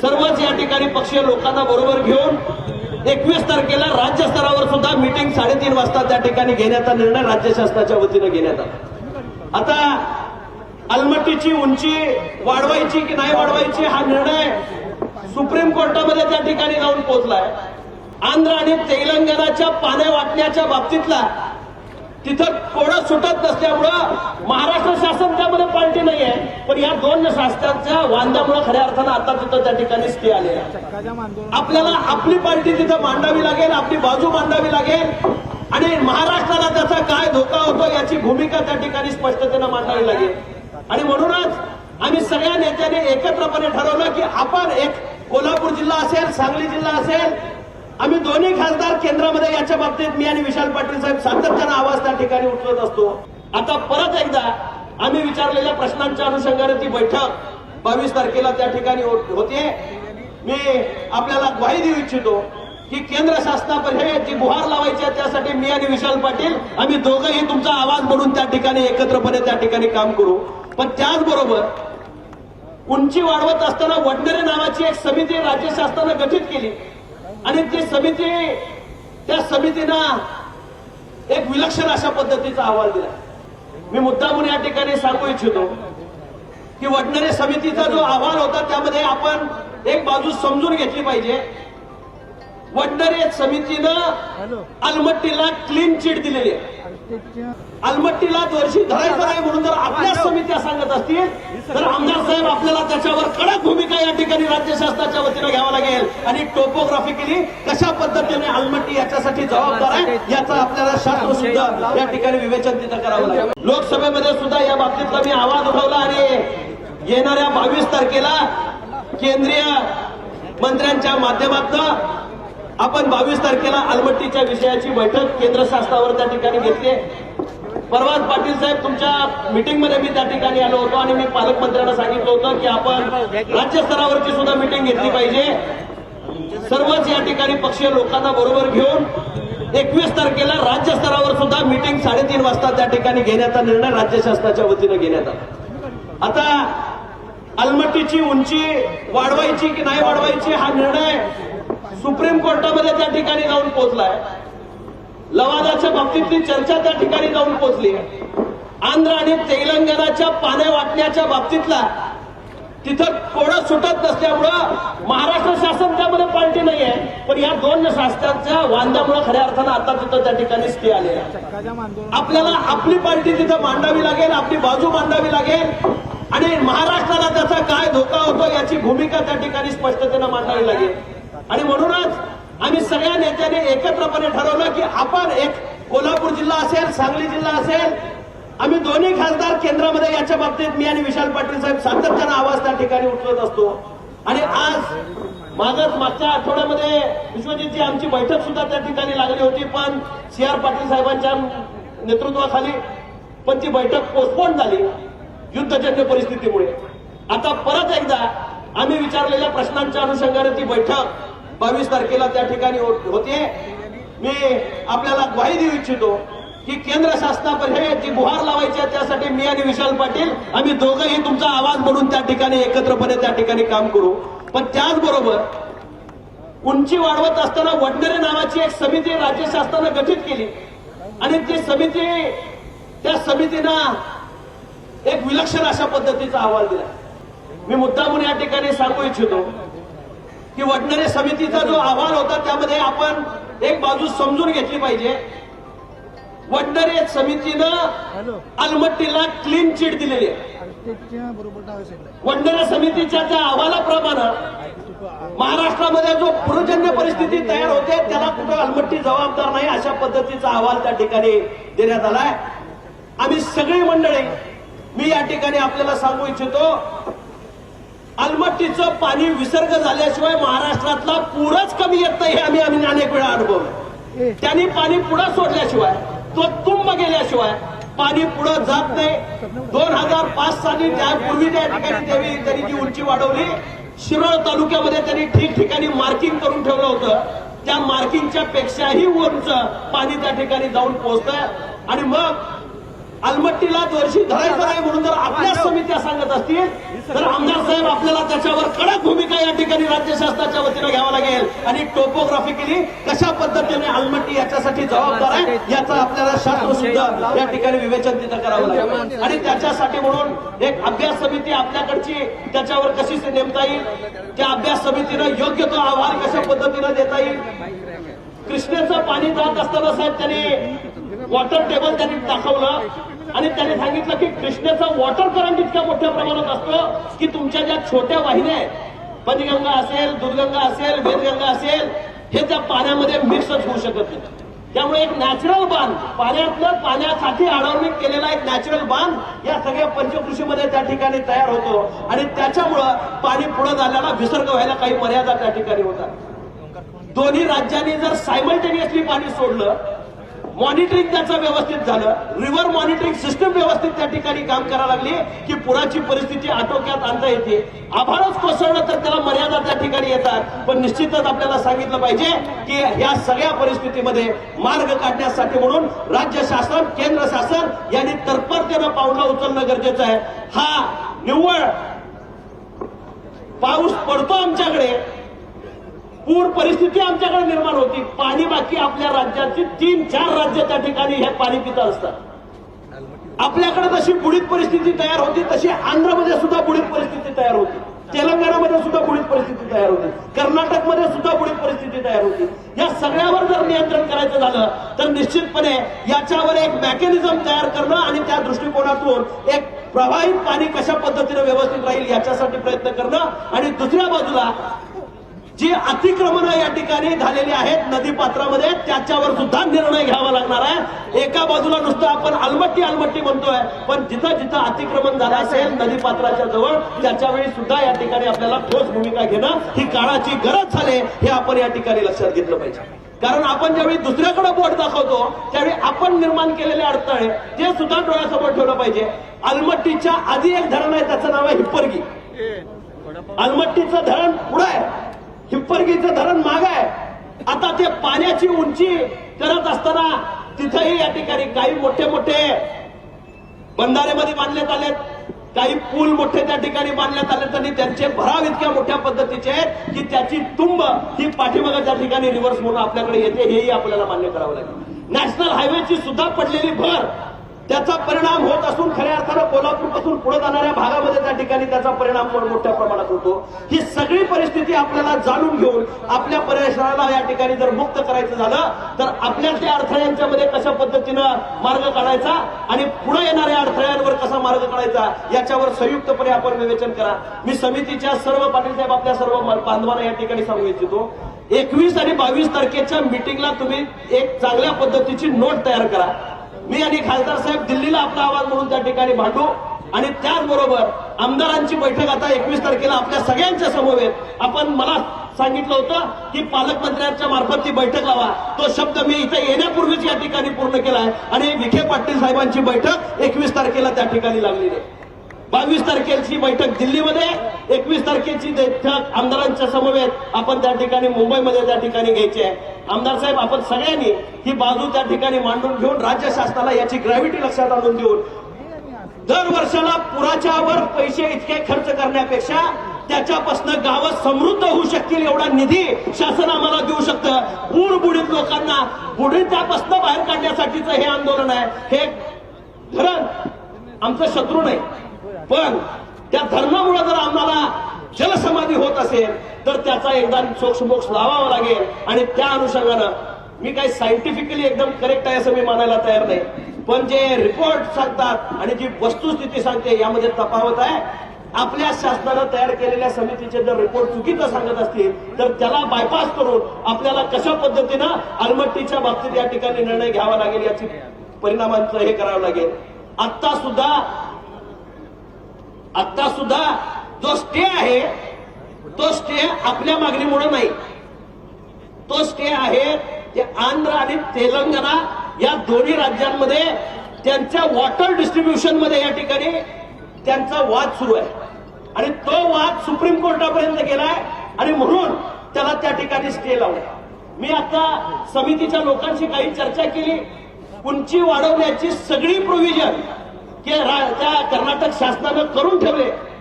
सर्वच या ठिकाणी पक्षीय लोकांना बरोबर घेऊन एकवीस तारखेला राज्य स्तरावर सुद्धा मीटिंग साडेतीन वाजता त्या ठिकाणी घेण्याचा निर्णय राज्य शासनाच्या वतीनं घेण्यात आला. आता अलमट्टीची उंची वाढवायची की नाही वाढवायची हा निर्णय सुप्रीम कोर्टामध्ये त्या ठिकाणी जाऊन पोहोचलाय. आंध्र आणि तेलंगणाच्या पाण्या वाटण्याच्या बाबतीतला तिथं कोणा सुटत नसल्यामुळं महाराष्ट्र शासन त्यामध्ये पार्टी नाहीये. पण या दोन शासनाच्या वांद्यामुळे खऱ्या अर्थानं आता तिथं त्या ठिकाणी स्टे आले आपल्याला आपली पार्टी तिथं मांडावी लागेल आपली बाजू मांडावी लागेल. आणि महाराष्ट्राला त्याचा काय धोका होतो याची भूमिका त्या ठिकाणी स्पष्टतेनं मांडावी लागेल. आणि म्हणूनच आम्ही सगळ्या नेत्यांनी एकत्रपणे ठरवलं की आपण एक कोल्हापूर जिल्हा असेल सांगली जिल्हा असेल आम्ही दोन्ही खासदार केंद्रामध्ये याच्या बाबतीत मी आणि विशाल पाटील साहेब सातत्यानं आवाज त्या ठिकाणी उठवत असतो. आता परत एकदा आम्ही विचारलेल्या प्रश्नांच्या अनुषंगाने ती बैठक बावीस तारखेला त्या ठिकाणी हो-, होते मी आपल्याला ग्वाही देऊ इच्छितो की केंद्र शासनापर्यंत जी गुहार लावायची आहे त्यासाठी मी आणि विशाल पाटील आम्ही दोघंही तुमचा आवाज म्हणून त्या ठिकाणी एकत्रपणे त्या ठिकाणी काम करू. पण त्याचबरोबर उंची वाढवत असताना वडनेरे नावाची एक समिती राज्य शासनानं गठीत केली. आणि ती समिती त्या समितीनं एक विलक्षण अशा पद्धतीचा अहवाल दिला. मी मुद्दामून या ठिकाणी सांगू इच्छितो की वडनेरे समितीचा जो अहवाल होता त्यामध्ये आपण एक बाजू समजून घेतली पाहिजे. वडनेरे समितीनं अलमट्टीला क्लीन चिट दिलेली आहे. अलमट्टीला दोषी धरायचं नाही म्हणून जर आपल्याच समित्या सांगत असतील. तर आमदार साहेब आपल्याला त्याच्यावर कडक भूमिका या ठिकाणी राज्य शासनाच्या वतीनं घ्यावं लागेल. आणि टोपोग्राफिकली कशा पद्धतीने अलमट्टी याच्यासाठी जबाबदार आहे याचा आपल्याला शास्त्र सुद्धा या ठिकाणी विवेचन तिथं करावं लागेल. लोकसभेमध्ये सुद्धा या बाबतीतला मी आवाज उठवला आणि येणाऱ्या बावीस तारखेला केंद्रीय मंत्र्यांच्या माध्यमातून आपण बावीस तारखेला अलमट्टीच्या विषयाची बैठक केंद्र शासनावर त्या ठिकाणी घेतली परवाच पाटील साहेब तुमच्या मीटिंगमध्ये मी त्या ठिकाणी आलो होतो आणि मी पालकमंत्र्यांना सांगितलं होतं की आपण राज्य स्तरावरची सुद्धा मीटिंग घेतली पाहिजे. सर्वच या ठिकाणी पक्षीय लोकांना बरोबर घेऊन एकवीस तारखेला राज्य स्तरावर सुद्धा मीटिंग साडेतीन वाजता त्या ठिकाणी घेण्याचा निर्णय राज्य शासनाच्या वतीनं घेण्यात आला. आता अलमट्टीची उंची वाढवायची की नाही वाढवायची हा निर्णय सुप्रीम कोर्टामध्ये त्या ठिकाणी जाऊन पोहोचलाय. लवादाच्या बाबतीतली चर्चा त्या ठिकाणी जाऊन पोहोचली आंध्र आणि तेलंगणाच्या पाण्या वाटण्याच्या बाबतीतला तिथं कोणा सुटत नसल्यामुळं महाराष्ट्र शासन त्यामध्ये पार्टी नाहीये. पण या दोन शासनाच्या वांद्यामुळे खऱ्या अर्थानं आता तिथं त्या ठिकाणी स्टे आले आपल्याला आपली पार्टी तिथं मांडावी लागेल आपली बाजू मांडावी लागेल. आणि महाराष्ट्राला त्याचा काय धोका होतो याची भूमिका त्या ठिकाणी स्पष्टतेनं मांडावी लागेल. आणि म्हणूनच आम्ही सगळ्या नेत्यांनी एकत्रपणे ठरवलं की आपण एक कोल्हापूर जिल्हा असेल सांगली जिल्हा असेल आम्ही दोन्ही खासदार केंद्रामध्ये याच्या बाबतीत मी आणि विशाल पाटील साहेब सातत्यानं आवाज त्या ठिकाणी उठवत असतो. आणि आज मागच मागच्या आठवड्यामध्ये विश्वजितची आमची बैठक सुद्धा त्या ठिकाणी लागली होती पण सी आर पाटील साहेबांच्या नेतृत्वाखाली पण ती बैठक पोस्टपोन झाली युद्धजन्य परिस्थितीमुळे. आता परत एकदा आम्ही विचारलेल्या प्रश्नांच्या अनुषंगाने ती बैठक बावीस तारखेला त्या ठिकाणी हो-, होते. मी आपल्याला ग्वाही देऊ इच्छितो की केंद्र शासनापर्यंत जी गुहार लावायची आहे त्यासाठी मी आणि विशाल पाटील आम्ही दोघंही तुमचा आवाज म्हणून त्या ठिकाणी एकत्रपणे त्या ठिकाणी काम करू. पण त्याचबरोबर उंची वाढवत असताना वडनेरे नावाची एक समिती राज्य शासनानं गठीत केली. आणि ती समिती त्या समितीनं एक विलक्षण अशा पद्धतीचा अहवाल दिला. मी मुद्दामून या ठिकाणी सांगू इच्छितो की वडनेरे समितीचा जो अहवाल होता त्यामध्ये आपण एक बाजू समजून घेतली पाहिजे. वडनेरे समितीनं अलमट्टीला क्लीन चिट दिलेली आहे. वडनेरे समितीच्या त्या अहवालाप्रमाणे महाराष्ट्रामध्ये जो पूरजन्य परिस्थिती तयार होते त्याला कुठं अलमट्टी जबाबदार नाही अशा पद्धतीचा अहवाल त्या ठिकाणी देण्यात आलाय. आम्ही सगळी मंडळी मी या ठिकाणी आपल्याला सांगू इच्छितो अलमट्टीचं पाणी विसर्ग झाल्याशिवाय महाराष्ट्रातला पूरच कमी येत नाही हे आम्ही आम्ही अनेक वेळा अनुभवलं त्यांनी पाणी पुढं सोडल्याशिवाय तो तुंब गेल्याशिवाय पाणी पुढं जात नाही. दोन हजार पाच साली त्यापूर्वी त्या ठिकाणी त्यांनी त्यांनी जी उंची वाढवली शिरोळ तालुक्यामध्ये त्यांनी ठिकठिकाणी मार्किंग करून ठेवलं होतं. त्या मार्किंगच्या पेक्षाही उंच पाणी त्या ठिकाणी जाऊन पोहोचतंय. आणि मग अलमट्टीला दोषी धरायचं नाही म्हणून जर आपल्याच समित्या सांगत असतील तर आमदार साहेब आपल्याला त्याच्यावर कडक भूमिका या ठिकाणी राज्य शासनाच्या वतीनं घ्यावं लागेल. आणि टोपोग्राफिकली कशा पद्धतीने अलमट्टी याच्यासाठी जबाबदार आहे याचा आपल्याला शास्त्र सुद्धा या ठिकाणी विवेचन तिथं करावं लागेल. आणि त्याच्यासाठी म्हणून एक अभ्यास समिती आपल्याकडची त्याच्यावर कशी नेमता येईल त्या अभ्यास समितीनं योग्य तो अहवाल कशा पद्धतीनं देता येईल? कृष्णेचं पाणी जात असताना साहेब त्यांनी वॉटर टेबल त्यांनी दाखवलं आणि त्यांनी सांगितलं की कृष्णेचं वॉटर करंट इतक्या मोठ्या प्रमाणात असतं की तुमच्या ज्या छोट्या वाहिन्या आहेत पंचगंगा असेल दुधगंगा असेल वेदगंगा असेल हे त्या पाण्यामध्ये मिक्सच होऊ शकत नाही. त्यामुळे एक नॅचरल बांध पाण्यातलं पाण्यासाठी अडवणीक केलेला एक नॅचरल बांध या सगळ्या पंचकृषीमध्ये त्या ठिकाणी तयार होतो. आणि त्याच्यामुळं पाणी पुढे झाल्याला विसर्ग व्हायला काही मर्यादा त्या ठिकाणी होतात. दोन्ही राज्यांनी जर सायमल्टेनियसली पाणी सोडलं मॉनिटरिंग त्याचं व्यवस्थित झालं. रिव्हर मॉनिटरिंग सिस्टम व्यवस्थित त्या ठिकाणी काम करायला लागली की पुराची परिस्थिती आटोक्यात आणता येते. आभारच कोसळलं तर त्याला मर्यादा त्या ठिकाणी येतात. पण निश्चितच आपल्याला सांगितलं पाहिजे की या सगळ्या परिस्थितीमध्ये मार्ग काढण्यासाठी म्हणून राज्य शासन केंद्र शासन यांनी तत्परतेनं पावलं उचलणं गरजेचं आहे. हा निव्वळ पाऊस पडतो आमच्याकडे. पूर परिस्थिती आमच्याकडे निर्माण होती. पाणी बाकी आपल्या राज्याची तीन चार राज्य त्या ठिकाणी हे पाणी पित असतात. आपल्याकडे जशी बुडीत परिस्थिती तयार होती तशी आंध्रमध्ये सुद्धा बुडीत परिस्थिती तयार होती. तेलंगणामध्ये सुद्धा बुडीत परिस्थिती तयार होती. कर्नाटकमध्ये सुद्धा बुडीत परिस्थिती तयार होती. या सगळ्यावर जर नियंत्रण करायचं झालं तर निश्चितपणे याच्यावर एक मेकॅनिझम तयार करणं आणि त्या दृष्टिकोनातून एक प्रवाहित पाणी कशा पद्धतीने व्यवस्थित राहील याच्यासाठी प्रयत्न करणं. आणि दुसऱ्या बाजूला अतिक्रमणं या ठिकाणी झालेली आहेत. नदी पात्रामध्ये त्याच्यावर सुद्धा निर्णय घ्यावा लागणार आहे. एका बाजूला नुसतं आपण अलमट्टी अलमट्टी म्हणतोय पण जिथं जिथं अतिक्रमण झालं असेल नदी पात्राच्या जवळ त्याच्या वेळी सुद्धा या ठिकाणी आपल्याला ठोस भूमिका घेणं ही काळाची गरज झाली हे आपण या ठिकाणी लक्षात घेतलं पाहिजे. कारण आपण ज्यावेळी दुसऱ्याकडे बोट दाखवतो त्यावेळी आपण निर्माण केलेले अडथळे ते सुद्धा डोळ्यासमोर ठेवलं पाहिजे. अलमट्टीच्या आधी एक धरण आहे त्याचं नाव आहे हिप्परगी. अलमट्टीचं धरण पुढं आहे. हिप्परगीचं धरण माग आहे. आता ते पाण्याची उंची करत असताना तिथंही या ठिकाणी काही मोठे मोठे बंधारेमध्ये बांधण्यात आलेत काही पूल मोठे त्या ठिकाणी बांधण्यात आले आणि त्यांचे भराव इतक्या मोठ्या पद्धतीचे आहेत की त्याची तुंब ही पाठीमागे त्या ठिकाणी रिव्हर्स म्हणून आपल्याकडे येते. हेही आपल्याला मान्य करावं लागेल. नॅशनल हायवेची सुद्धा पडलेली भर त्याचा परिणाम होत असून खऱ्या अर्थानं कोल्हापूरपासून पुढे जाणाऱ्या भागामध्ये ठिकाणी त्याचा परिणाम पण मोठ्या प्रमाणात होतो. ही सगळी परिस्थिती आपल्याला जाणून घेऊन आपल्या परिसराला या ठिकाणी जर मुक्त करायचं झालं तर आपल्यातल्या अडथळ्यांच्या मध्ये कशा पद्धतीनं मार्ग काढायचा आणि पुढे येणाऱ्या अडथळ्यांवर कसा मार्ग काढायचा याच्यावर संयुक्तपणे आपण विवेचन करा. मी समितीच्या सर्व पाटील साहेब आपल्या सर्व बांधवांना या ठिकाणी सांगू इच्छितो. एकवीस आणि बावीस तारखेच्या मिटिंगला तुम्ही एक चांगल्या पद्धतीची नोट तयार करा. मी आणि खासदार साहेब दिल्लीला आपला आवाज म्हणून त्या ठिकाणी भांडू. आणि त्याचबरोबर आमदारांची बैठक आता एकवीस तारखेला आपल्या सगळ्यांच्या समवेत आपण मला सांगितलं होतं की पालकमंत्र्यांच्या मार्फत ती बैठक लावा. तो शब्द मी इथे येण्यापूर्वीच या ठिकाणी पूर्ण केला आहे. आणि विखे पाटील साहेबांची बैठक एकवीस तारखेला त्या ठिकाणी लागलेली आहे. बावीस तारखेची बैठक दिल्लीमध्ये एकवीस तारखेची बैठक आमदारांच्या समवेत आपण त्या ठिकाणी मुंबईमध्ये त्या ठिकाणी घ्यायची आहे. आमदार साहेब आपण सगळ्यांनी ही बाजू त्या ठिकाणी मांडून घेऊन राज्य शासनाला याची ग्रॅव्हिटी लक्षात आणून देऊन दर वर्षाला पुराच्या वर पैसे इतके खर्च करण्यापेक्षा त्याच्यापासून गावं समृद्ध होऊ शकतील एवढा निधी शासन आम्हाला देऊ शकतं. बुड बुडीत लोकांना बुडीतापासून बाहेर काढण्यासाठीचं हे आंदोलन आहे. हे धरण आमचं शत्रू नाही. पण त्या धर्मामुळे जर आम्हाला जलसमाधी होत असेल तर त्याचा एकदा सोक्षमोक्ष लावावा लागेल. आणि त्या अनुषंगानं मी काही सायंटिफिकली एकदम करेक्ट आहे असं मी मानायला तयार नाही. पण जे रिपोर्ट सांगतात आणि जी वस्तुस्थिती सांगते यामध्ये तफावत आहे. आपल्या शासनानं तयार केलेल्या समितीचे जर रिपोर्ट चुकीचं सांगत असतील तर त्याला बायपास करून आपल्याला कशा पद्धतीनं अलमट्टीच्या बाबतीत या ठिकाणी निर्णय घ्यावा लागेल याची परिणामांचं हे करावं लागेल. आत्ता सुद्धा आत्ता सुद्धा जो स्टे आहे तो स्टे आपल्या मागणीमुळे नाही. तो स्टे आहे ते आंध्र आणि तेलंगणा या दोन्ही राज्यांमध्ये त्यांच्या वॉटर डिस्ट्रीब्युशनमध्ये या ठिकाणी त्यांचा वाद सुरू आहे. आणि तो वाद सुप्रीम कोर्टापर्यंत गेलाय आणि म्हणून त्याला त्या ठिकाणी स्टे लावलाय. मी आता समितीच्या लोकांशी काही चर्चा केली. उंची वाढवण्याची सगळी प्रोव्हिजन रा- त्या कर्नाटक शासनानं करून ठेवले.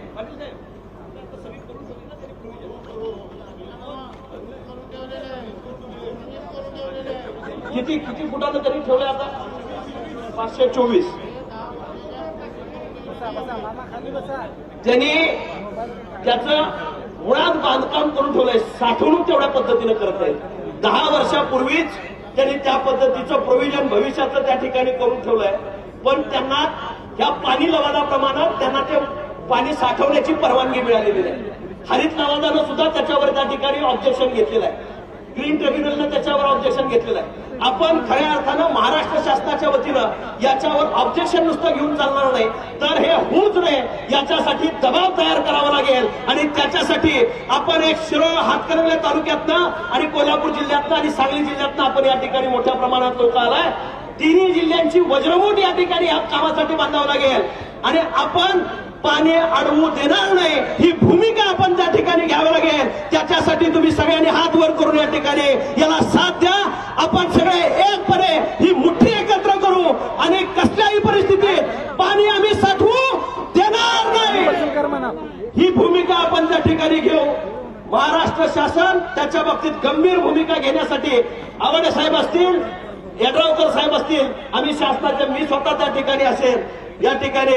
किती किती फुटाचं तरी ठेवले आता? पाचशे चोवीस. त्यांनी त्याचं मुळात बांधकाम करून ठेवलंय. साठवणूक तेवढ्या पद्धतीनं करत आहे दहा वर्षापूर्वीच त्यांनी त्या पद्धतीचं प्रोव्हिजन भविष्याचं त्या ठिकाणी करून ठेवलंय. पण त्यांना या पाणी लवादाप्रमाणे त्यांना ते पाणी साठवण्याची परवानगी मिळालेली नाही. हरित लवादानं सुद्धा त्याच्यावर त्या ठिकाणी ऑब्जेक्शन घेतलेलं आहे. ग्रीन ट्रिब्युनलनं त्याच्यावर ऑब्जेक्शन घेतलेलं आहे. आपण खऱ्या अर्थानं महाराष्ट्र शासनाच्या वतीनं याच्यावर ऑब्जेक्शन नुसतं घेऊन चालणार नाही. तर हे होऊच नये. याच्यासाठी दबाव तयार करावा लागेल. आणि त्याच्यासाठी आपण एक शिरोळ हातकणंगले तालुक्यातनं आणि कोल्हापूर जिल्ह्यातनं आणि सांगली जिल्ह्यातनं आपण या ठिकाणी मोठ्या प्रमाणात लोक आलाय. तिन्ही जिल्ह्यांची वज्रमूठ या ठिकाणी या कामासाठी बांधावं लागेल. आणि आपण पाणी अडवू देणार नाही. ही भूमिका आपण त्या ठिकाणी घ्यावी लागेल त्याच्यासाठी तुम्ही सगळ्यांनी हात वर करून या ठिकाणी याला साथ द्या. आपण सगळे एकपणे ही मुठ्ठी एकत्र करू आणि कसल्याही परिस्थितीत पाणी आम्ही साठवू देणार नाही. ही भूमिका आपण त्या ठिकाणी घेऊ. महाराष्ट्र शासन त्याच्या बाबतीत गंभीर भूमिका घेण्यासाठी आवडे साहेब असतील यड्रावकर साहेब असतील आम्ही शासनाचे मी स्वतः त्या ठिकाणी असेल. या ठिकाणी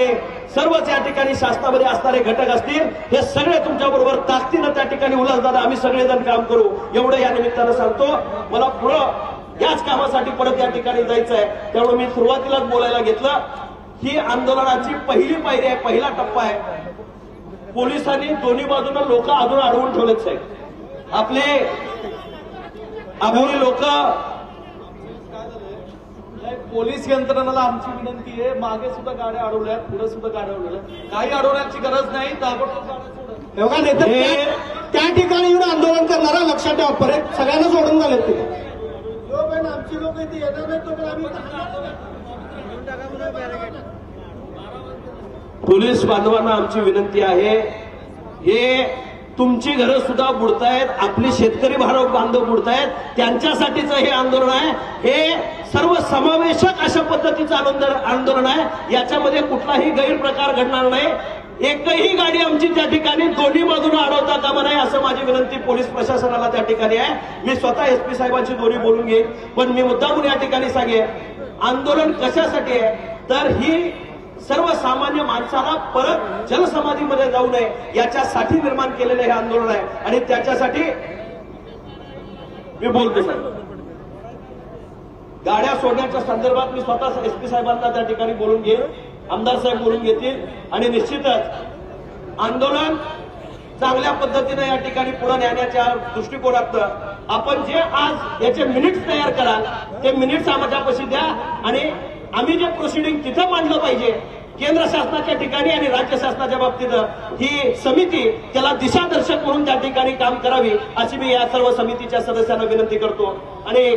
सर्वच या ठिकाणी शासनामध्ये असणारे घटक असतील हे सगळे तुमच्या बरोबर ताकदीनं त्या ठिकाणी दादा आम्ही सगळेजण काम करू. एवढं या निमित्तानं सांगतो. मला पुढं याच कामासाठी परत या ठिकाणी जायचं आहे त्यामुळे मी सुरुवातीलाच बोलायला घेतलं. ही आंदोलनाची पहिली पायरी आहे पहिला टप्पा आहे. पोलिसांनी दोन्ही बाजूनं लोक अजून अडवून ठेवलेच आहेत आपले अभोरी लोक पोलीस यंत्रणाला आमची विनंती आहे. मागे सुद्धा गाड्या अडवल्यात पुढे सुद्धा गाड्या अडवल्यात काही अडवण्याची गरज नाही. ताबडतोब हे- त्या- ठिकाणी येऊन आंदोलन करणारा लक्षात ठेवा. परत सगळ्यांना सोडून झालेत तिथे आमची लोक इथे येणार नाही पोलीस बांधवांना आमची विनंती आहे. हे तुमची घरं सुद्धा बुडतायत. आपले शेतकरी भार- बांधव बुडतायत. त्यांच्यासाठीच हे आंदोलन आहे. हे सर्व समावेशक अशा पद्धतीचं आंदोलन आंदोलन आहे. याच्यामध्ये कुठलाही गैरप्रकार घडणार नाही. एकही गाडी आमची त्या ठिकाणी दोन्ही बाजूने अडवता कामा नाही असं माझी विनंती पोलीस प्रशासनाला त्या ठिकाणी आहे. मी स्वतः एस पी साहेबांची दोन्ही बोलून घेईन. पण मी मुद्दामून या ठिकाणी सांगेन आंदोलन कशासाठी आहे? तर ही सर्वसामान्य माणसाला परत जलसमाधीमध्ये जाऊ नये याच्यासाठी निर्माण केलेलं हे आंदोलन आहे. आणि त्याच्यासाठी मी बोलतो सर गाड्या सोडण्याच्या संदर्भात मी स्वतः एस पी साहेबांना त्या ठिकाणी बोलून घेईन आमदार साहेब बोलून घेतील आणि निश्चितच आंदोलन चांगल्या पद्धतीने या ठिकाणी पुढे नेण्याच्या दृष्टिकोनातनं आपण जे आज याचे मिनिट्स तयार कराल ते मिनिट्स आमच्यापाशी द्या आणि आम्ही जे प्रोसिडिंग तिथं मांडलं पाहिजे केंद्र शासनाच्या ठिकाणी आणि राज्य शासनाच्या बाबतीत ही समिती त्याला दिशादर्शक म्हणून त्या ठिकाणी काम करावी अशी मी या सर्व समितीच्या सदस्यांना विनंती करतो. आणि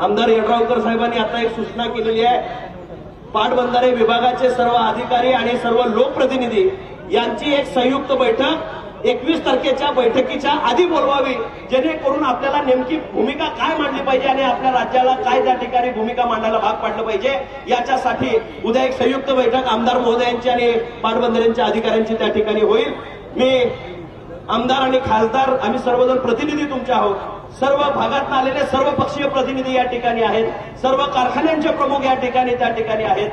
आमदार यड्रावकर साहेबांनी आता एक सूचना केलेली आहे. पाटबंधारे विभागाचे सर्व अधिकारी आणि सर्व लोकप्रतिनिधी यांची एक संयुक्त बैठक एकवीस तारखेच्या बैठकीच्या आधी बोलवावी जेणेकरून आपल्याला नेमकी भूमिका काय मांडली पाहिजे आणि आपल्या राज्याला काय त्या ठिकाणी भूमिका मांडायला भाग पाडलं पाहिजे याच्यासाठी उद्या एक संयुक्त बैठक आमदार महोदयांची आणि पाटबंधाऱ्यांच्या अधिकाऱ्यांची त्या ठिकाणी होईल. मी आमदार आणि खासदार आम्ही सर्वजण प्रतिनिधी तुमचे आहोत. सर्व भागात आलेले सर्व पक्षीय प्रतिनिधी या ठिकाणी आहेत. सर्व कारखान्यांचे प्रमुख या ठिकाणी त्या ठिकाणी आहेत.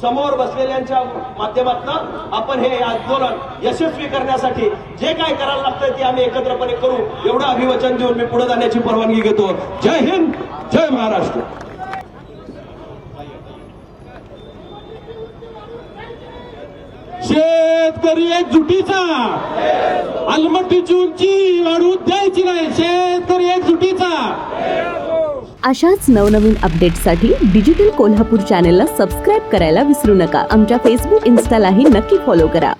समोर बसलेल्यांच्या माध्यमातून आपण हे आंदोलन यशस्वी करण्यासाठी जे काय करायला लागतं ते आम्ही एकत्रपणे करू. एवढं अभिवचन देऊन मी पुढे जाण्याची परवानगी घेतो. जय हिंद जय महाराष्ट्र. शेतकरी एकजुटीचा अलमट्टीची उंची वाढवू द्यायची नाही शेतकरी एकजुटीचा अशाच नवनवीन अपडेटसाठी डिजिटल कोल्हापूर चॅनेलला सबस्क्राईब करायला विसरू नका. आमच्या फेसबुक इन्स्टालाही नक्की फॉलो करा.